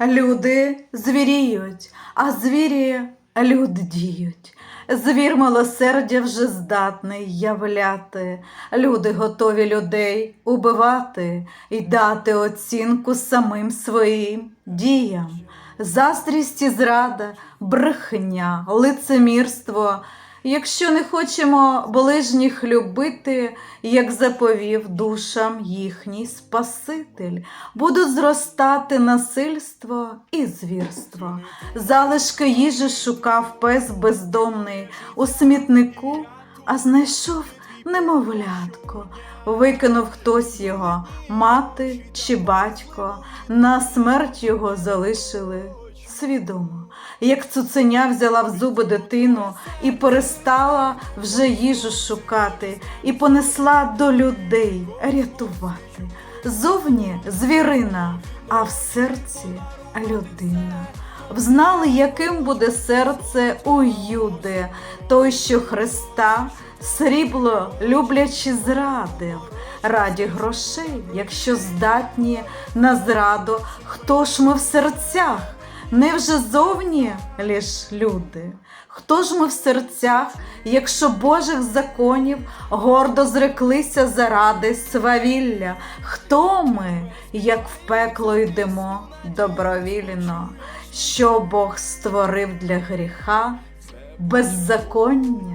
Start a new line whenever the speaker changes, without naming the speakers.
Люди звіріють, а звірі люди діють. Звір милосердя вже здатний являти. Люди готові людей убивати і дати оцінку самим своїм діям. Заздрість і зрада, брехня, лицемірство. Якщо не хочемо ближніх любити, як заповів душам їхній Спаситель, будуть зростати насильство і звірство. Залишки їжі шукав пес бездомний у смітнику, а знайшов немовлятко. Викинув хтось його, мати чи батько, на смерть його залишили свідомо. Як цуценя взяла в зуби дитину і перестала вже їжу шукати, і понесла до людей рятувати. Зовні звірина, а в серці людина. Взнали, яким буде серце у Юди, той, що Христа срібло люблячи зрадив, раді грошей, якщо здатні на зраду, хто ж ми в серцях? Невже зовні лиш люди? Хто ж ми в серцях, якщо Божих законів гордо зреклися заради свавілля? Хто ми, як в пекло йдемо добровільно, що Бог створив для гріха, беззаконня